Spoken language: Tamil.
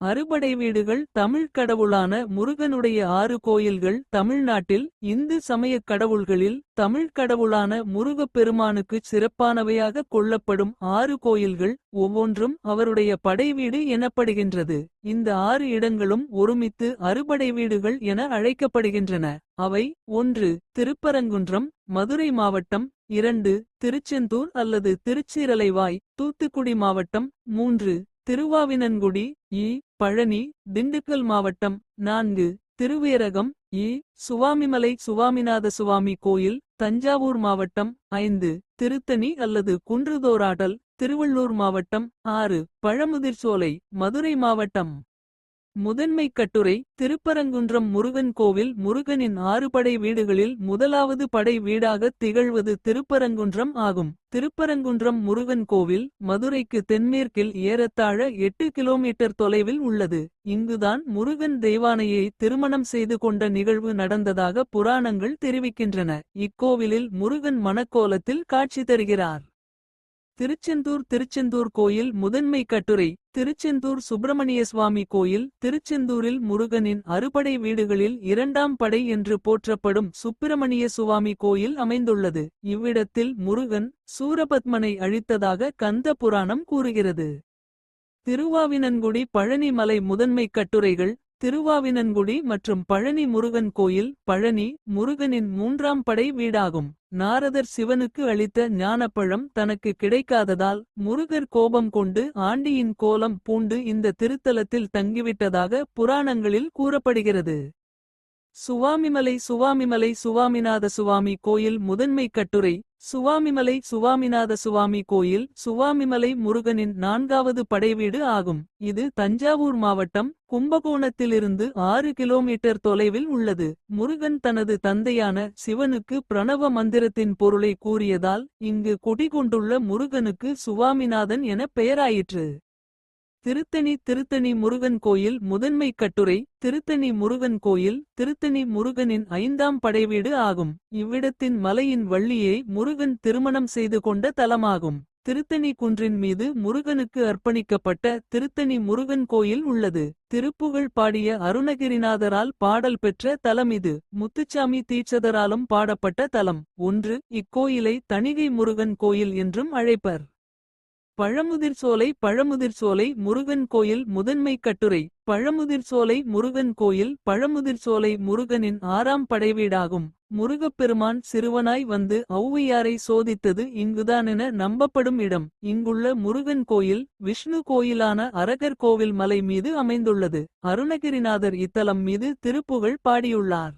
அறுபடை வீடுகள் தமிழ்க் கடவுளான முருகனுடைய ஆறு கோயில்கள் தமிழ்நாட்டில் இந்து சமயக் கடவுள்களில் தமிழ்க் கடவுளான முருகப் பெருமானுக்குச் சிறப்பானவையாக கொள்ளப்படும் ஆறு கோயில்கள் ஒவ்வொன்றும் அவருடைய படைவீடு எனப்படுகின்றது. இந்த ஆறு இடங்களும் ஒருமித்து அறுபடை வீடுகள் என அழைக்கப்படுகின்றன. அவை ஒன்று திருப்பரங்குன்றம் மதுரை மாவட்டம் இரண்டு திருச்செந்தூர் அல்லது திருச்சீரலைவாய் தூத்துக்குடி மாவட்டம் மூன்று திருவாவினன்குடி இ. பழனி திண்டுக்கல் மாவட்டம் நான்கு திருவேரகம் இ. சுவாமிமலை சுவாமிநாத சுவாமி கோயில் தஞ்சாவூர் மாவட்டம் ஐந்து திருத்தணி அல்லது குன்றுதோராடல் திருவள்ளூர் மாவட்டம் ஆறு பழமுதிர்சோலை மதுரை மாவட்டம். முதன்மைக் கட்டுரை திருப்பரங்குன்றம் முருகன் கோவில் முருகனின் ஆறு படை வீடுகளில் முதலாவது படை வீடாகத் திகழ்வது திருப்பரங்குன்றம் ஆகும். திருப்பரங்குன்றம் முருகன் கோவில் மதுரைக்கு தென்மேற்கில் ஏறத்தாழ எட்டு கிலோமீட்டர் தொலைவில் உள்ளது. இங்குதான் முருகன் தெய்வானையை திருமணம் செய்து கொண்ட நிகழ்வு நடந்ததாக புராணங்கள் தெரிவிக்கின்றன. இக்கோவிலில் முருகன் மணக்கோலத்தில் காட்சி தருகிறார். திருச்செந்தூர் திருச்செந்தூர் கோயில் முதன்மை கட்டுரை திருச்செந்தூர் சுப்பிரமணிய சுவாமி கோயில் திருச்செந்தூரில் முருகனின் அறுபடை வீடுகளில் இரண்டாம் படை என்று போற்றப்படும் சுப்பிரமணிய சுவாமி கோயில் அமைந்துள்ளது. இவ்விடத்தில் முருகன் சூரபத்மனை அழித்ததாக கந்த புராணம் கூறுகிறது. திருவாவினன்குடி பழனிமலை முதன்மை கட்டுரைகள் திருவாவினன்குடி மற்றும் பழனி முருகன் கோயில் பழனி முருகனின் மூன்றாம் படை வீடாகும். நாரதர் சிவனுக்கு அளித்த ஞானப்பழம் தனக்கு கிடைக்காததால் முருகர் கோபம் கொண்டு ஆண்டியின் கோலம் பூண்டு இந்த திருத்தலத்தில் தங்கிவிட்டதாக புராணங்களில் கூறப்படுகிறது. சுவாமிமலை சுவாமிமலை சுவாமிநாத சுவாமி கோயில் முதன்மை கட்டுரை சுவாமிமலை சுவாமிநாத சுவாமி கோயில் சுவாமிமலை முருகனின் நான்காவது படைவீடு ஆகும். இது தஞ்சாவூர் மாவட்டம் கும்பகோணத்திலிருந்து ஆறு கிலோமீட்டர் தொலைவில் உள்ளது. முருகன் தனது தந்தையான சிவனுக்கு பிரணவ மந்திரத்தின் பொருளை கூறியதால் இங்கு குடிகொண்டுள்ள முருகனுக்கு சுவாமிநாதன் என பெயராயிற்று. திருத்தணி திருத்தணி முருகன் கோயில் முதன்மை கட்டுரை திருத்தணி முருகன் கோயில் திருத்தணி முருகனின் ஐந்தாம் படைவீடு ஆகும். இவ்விடத்தின் மலையின் வள்ளியை முருகன் திருமணம் செய்து கொண்ட தலமாகும். திருத்தணி குன்றின் மீது முருகனுக்கு அர்ப்பணிக்கப்பட்ட திருத்தணி முருகன் கோயில் உள்ளது. திருப்புகழ் பாடிய அருணகிரிநாதரால் பாடல் பெற்ற தலம் இது. முத்துச்சாமி தீட்சதராலும் பாடப்பட்ட தலம். ஒன்று இக்கோயிலை தணிகை முருகன் கோயில் என்றும் அழைப்பர். பழமுதிர்சோலை பழமுதிர்சோலை முருகன் கோயில் முதன்மை கட்டுரை. பழமுதிர்சோலை முருகன் கோயில் பழமுதிர்சோலை முருகனின் ஆறாம் படைவீடாகும். முருகப்பெருமான் சிறுவனாய் வந்து ஔவையாரை சோதித்தது இங்குதானென நம்பப்படும் இடம். இங்குள்ள முருகன் கோயில் விஷ்ணு கோயிலான அரகர் கோவில் மலை மீது அமைந்துள்ளது. அருணகிரிநாதர் இத்தலம் மீது திருப்புகழ் பாடியுள்ளார்.